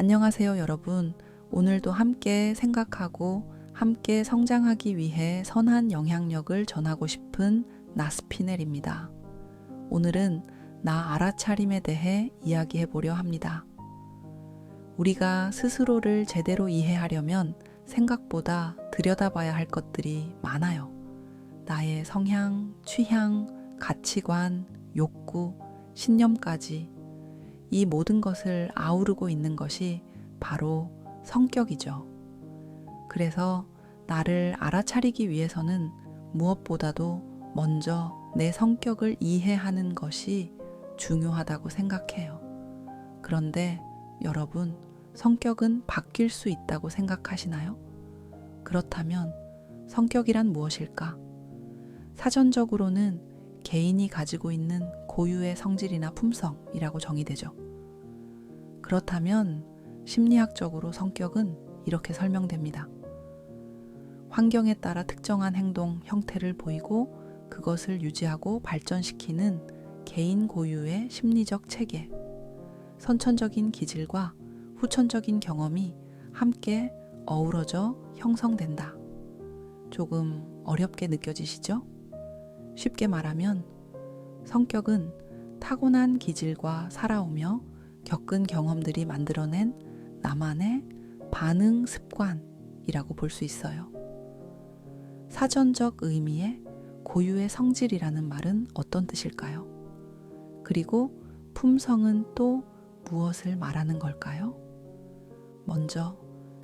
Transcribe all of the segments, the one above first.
안녕하세요, 여러분. 오늘도 함께 생각하고 함께 성장하기 위해 선한 영향력을 전하고 싶은 나스피넬입니다. 오늘은 나 알아차림에 대해 이야기해 보려 합니다. 우리가 스스로를 제대로 이해하려면 생각보다 들여다봐야 할 것들이 많아요. 나의 성향, 취향, 가치관, 욕구, 신념까지 이 모든 것을 아우르고 있는 것이 바로 성격이죠. 그래서 나를 알아차리기 위해서는 무엇보다도 먼저 내 성격을 이해하는 것이 중요하다고 생각해요. 그런데 여러분, 성격은 바뀔 수 있다고 생각하시나요? 그렇다면 성격이란 무엇일까? 사전적으로는 개인이 가지고 있는 고유의 성질이나 품성이라고 정의되죠. 그렇다면 심리학적으로 성격은 이렇게 설명됩니다. 환경에 따라 특정한 행동, 형태를 보이고 그것을 유지하고 발전시키는 개인 고유의 심리적 체계, 선천적인 기질과 후천적인 경험이 함께 어우러져 형성된다. 조금 어렵게 느껴지시죠? 쉽게 말하면 성격은 타고난 기질과 살아오며 겪은 경험들이 만들어낸 나만의 반응 습관이라고 볼 수 있어요. 사전적 의미의 고유의 성질이라는 말은 어떤 뜻일까요? 그리고 품성은 또 무엇을 말하는 걸까요? 먼저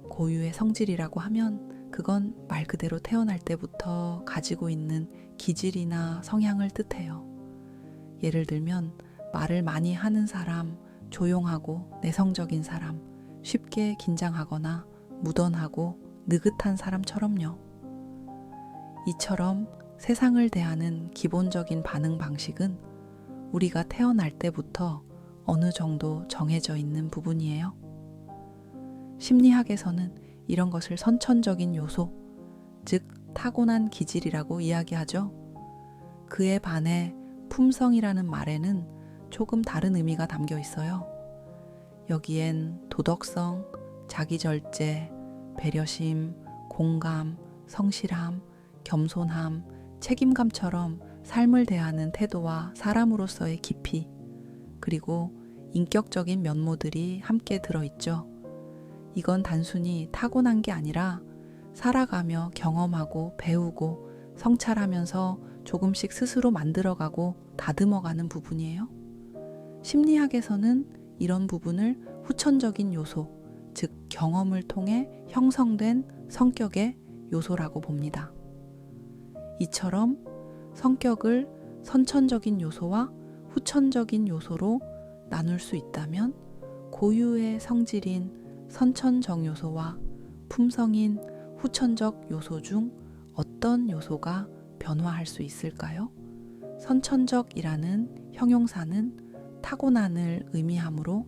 고유의 성질이라고 하면 그건 말 그대로 태어날 때부터 가지고 있는 기질이나 성향을 뜻해요. 예를 들면 말을 많이 하는 사람, 조용하고 내성적인 사람, 쉽게 긴장하거나 무던하고 느긋한 사람처럼요. 이처럼 세상을 대하는 기본적인 반응 방식은 우리가 태어날 때부터 어느 정도 정해져 있는 부분이에요. 심리학에서는 이런 것을 선천적인 요소, 즉 타고난 기질이라고 이야기하죠. 그에 반해 품성이라는 말에는 조금 다른 의미가 담겨 있어요. 여기엔 도덕성, 자기절제, 배려심, 공감, 성실함, 겸손함, 책임감처럼 삶을 대하는 태도와 사람으로서의 깊이, 그리고 인격적인 면모들이 함께 들어있죠. 이건 단순히 타고난 게 아니라 살아가며 경험하고 배우고 성찰하면서 조금씩 스스로 만들어가고 다듬어가는 부분이에요. 심리학에서는 이런 부분을 후천적인 요소, 즉 경험을 통해 형성된 성격의 요소라고 봅니다. 이처럼 성격을 선천적인 요소와 후천적인 요소로 나눌 수 있다면 고유의 성질인 선천적 요소와 품성인 후천적 요소 중 어떤 요소가 변화할 수 있을까요? 선천적이라는 형용사는 타고난을 의미하므로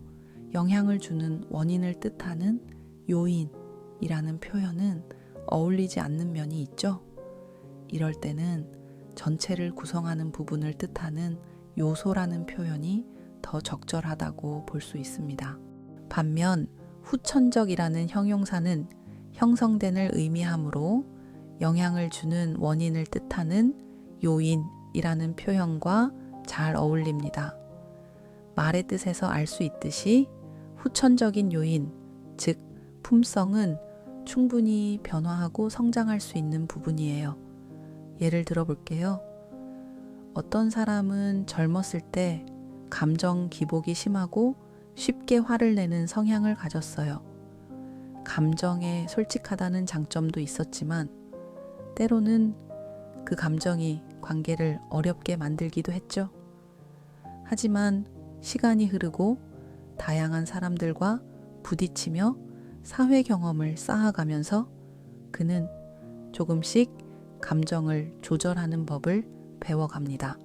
영향을 주는 원인을 뜻하는 요인이라는 표현은 어울리지 않는 면이 있죠. 이럴 때는 전체를 구성하는 부분을 뜻하는 요소라는 표현이 더 적절하다고 볼 수 있습니다. 반면 후천적이라는 형용사는 형성된을 의미하므로 영향을 주는 원인을 뜻하는 요인 이라는 표현과 잘 어울립니다. 말의 뜻에서 알 수 있듯이 후천적인 요인, 즉 품성은 충분히 변화하고 성장할 수 있는 부분이에요. 예를 들어 볼게요. 어떤 사람은 젊었을 때 감정 기복이 심하고 쉽게 화를 내는 성향을 가졌어요. 감정에 솔직하다는 장점도 있었지만 때로는 그 감정이 관계를 어렵게 만들기도 했죠. 하지만 시간이 흐르고 다양한 사람들과 부딪히며 사회 경험을 쌓아가면서 그는 조금씩 감정을 조절하는 법을 배워갑니다.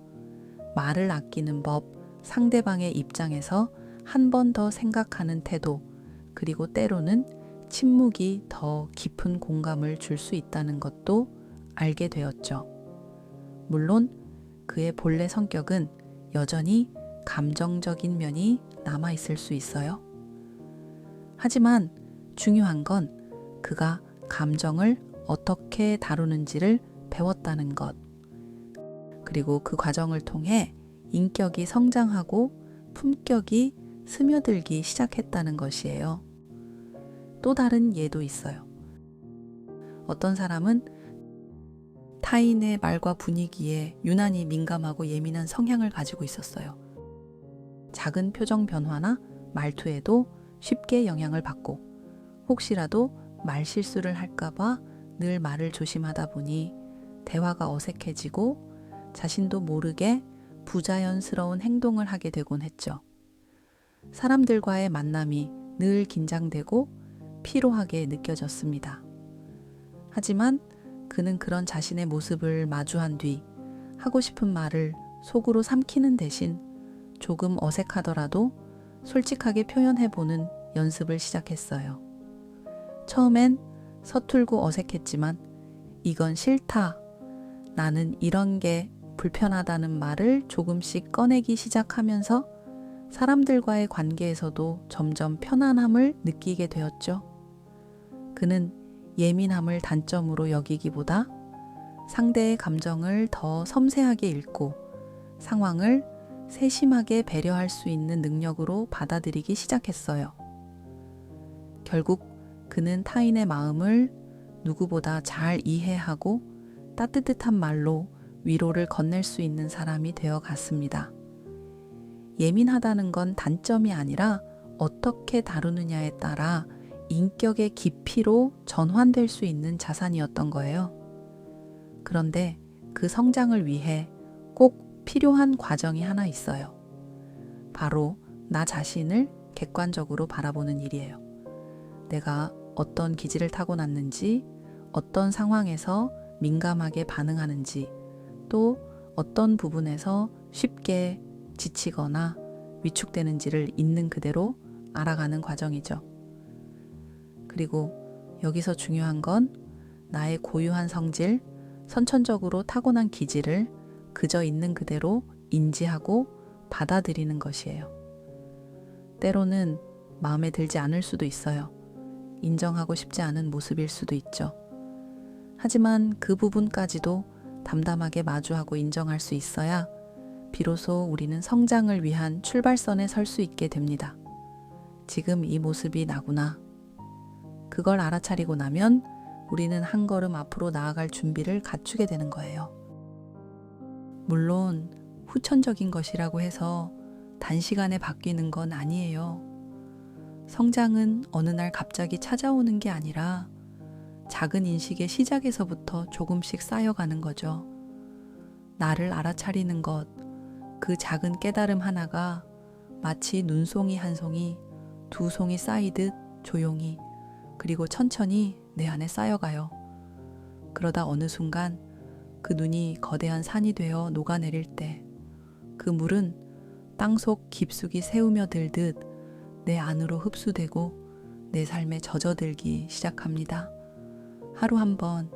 말을 아끼는 법, 상대방의 입장에서 한 번 더 생각하는 태도, 그리고 때로는 침묵이 더 깊은 공감을 줄 수 있다는 것도 알게 되었죠. 물론 그의 본래 성격은 여전히 감정적인 면이 남아 있을 수 있어요. 하지만 중요한 건 그가 감정을 어떻게 다루는지를 배웠다는 것. 그리고 그 과정을 통해 인격이 성장하고 품격이 스며들기 시작했다는 것이에요. 또 다른 예도 있어요. 어떤 사람은 타인의 말과 분위기에 유난히 민감하고 예민한 성향을 가지고 있었어요. 작은 표정 변화나 말투에도 쉽게 영향을 받고 혹시라도 말 실수를 할까봐 늘 말을 조심하다 보니 대화가 어색해지고 자신도 모르게 부자연스러운 행동을 하게 되곤 했죠. 사람들과의 만남이 늘 긴장되고 피로하게 느껴졌습니다. 하지만 그는 그런 자신의 모습을 마주한 뒤 하고 싶은 말을 속으로 삼키는 대신 조금 어색하더라도 솔직하게 표현해보는 연습을 시작했어요. 처음엔 서툴고 어색했지만 이건 싫다. 나는 이런 게 불편하다는 말을 조금씩 꺼내기 시작하면서 사람들과의 관계에서도 점점 편안함을 느끼게 되었죠. 그는 예민함을 단점으로 여기기보다 상대의 감정을 더 섬세하게 읽고 상황을 세심하게 배려할 수 있는 능력으로 받아들이기 시작했어요. 결국 그는 타인의 마음을 누구보다 잘 이해하고 따뜻한 말로 위로를 건넬 수 있는 사람이 되어 갔습니다. 예민하다는 건 단점이 아니라 어떻게 다루느냐에 따라 인격의 깊이로 전환될 수 있는 자산이었던 거예요. 그런데 그 성장을 위해 꼭 필요한 과정이 하나 있어요. 바로 나 자신을 객관적으로 바라보는 일이에요. 내가 어떤 기질을 타고났는지, 어떤 상황에서 민감하게 반응하는지, 또 어떤 부분에서 쉽게 지치거나 위축되는지를 있는 그대로 알아가는 과정이죠. 그리고 여기서 중요한 건 나의 고유한 성질, 선천적으로 타고난 기질을 그저 있는 그대로 인지하고 받아들이는 것이에요. 때로는 마음에 들지 않을 수도 있어요. 인정하고 싶지 않은 모습일 수도 있죠. 하지만 그 부분까지도 담담하게 마주하고 인정할 수 있어야 비로소 우리는 성장을 위한 출발선에 설 수 있게 됩니다. 지금 이 모습이 나구나. 그걸 알아차리고 나면 우리는 한 걸음 앞으로 나아갈 준비를 갖추게 되는 거예요. 물론 후천적인 것이라고 해서 단시간에 바뀌는 건 아니에요. 성장은 어느 날 갑자기 찾아오는 게 아니라 작은 인식의 시작에서부터 조금씩 쌓여가는 거죠. 나를 알아차리는 것, 그 작은 깨달음 하나가 마치 눈송이 한 송이, 두 송이 쌓이듯 조용히, 그리고 천천히 내 안에 쌓여가요. 그러다 어느 순간 그 눈이 거대한 산이 되어 녹아내릴 때, 그 물은 땅속 깊숙이 새우며 들듯 내 안으로 흡수되고 내 삶에 젖어들기 시작합니다. 하루 한 번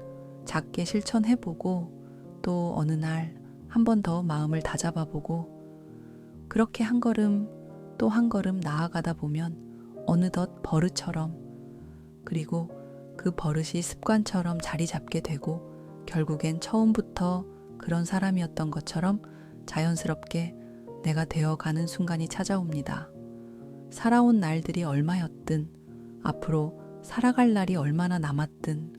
작게 실천해보고 또 어느 날 한 번 더 마음을 다잡아보고 그렇게 한 걸음 또 한 걸음 나아가다 보면 어느덧 버릇처럼 그리고 그 버릇이 습관처럼 자리 잡게 되고 결국엔 처음부터 그런 사람이었던 것처럼 자연스럽게 내가 되어가는 순간이 찾아옵니다. 살아온 날들이 얼마였든 앞으로 살아갈 날이 얼마나 남았든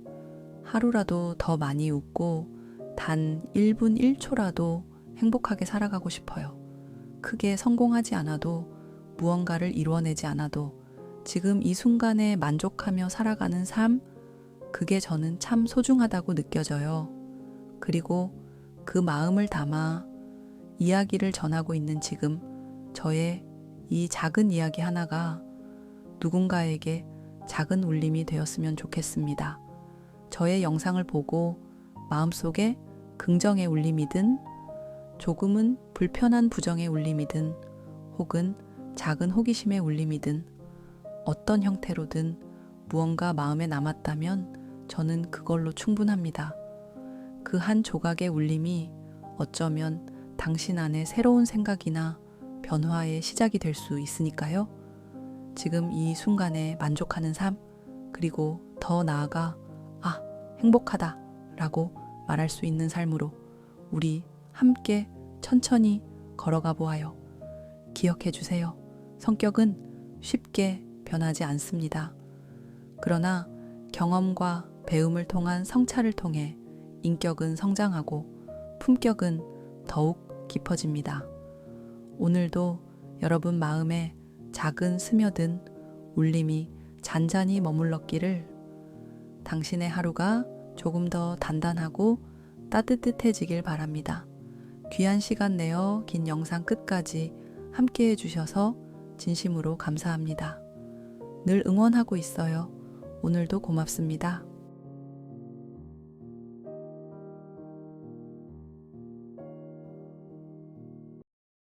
하루라도 더 많이 웃고 단 1분 1초라도 행복하게 살아가고 싶어요. 크게 성공하지 않아도 무언가를 이루어내지 않아도 지금 이 순간에 만족하며 살아가는 삶, 그게 저는 참 소중하다고 느껴져요. 그리고 그 마음을 담아 이야기를 전하고 있는 지금 저의 이 작은 이야기 하나가 누군가에게 작은 울림이 되었으면 좋겠습니다. 저의 영상을 보고 마음속에 긍정의 울림이든 조금은 불편한 부정의 울림이든 혹은 작은 호기심의 울림이든 어떤 형태로든 무언가 마음에 남았다면 저는 그걸로 충분합니다. 그 한 조각의 울림이 어쩌면 당신 안에 새로운 생각이나 변화의 시작이 될 수 있으니까요. 지금 이 순간에 만족하는 삶, 그리고 더 나아가, 아, 행복하다 라고 말할 수 있는 삶으로 우리 함께 천천히 걸어가 보아요. 기억해 주세요. 성격은 쉽게 변하지 않습니다. 그러나 경험과 배움을 통한 성찰을 통해 인격은 성장하고 품격은 더욱 깊어집니다. 오늘도 여러분 마음에 작은 스며든 울림이 잔잔히 머물렀기를 당신의 하루가 조금 더 단단하고 따뜻해지길 바랍니다. 귀한 시간 내어 긴 영상 끝까지 함께 해주셔서 진심으로 감사합니다. 늘 응원하고 있어요. 오늘도 고맙습니다.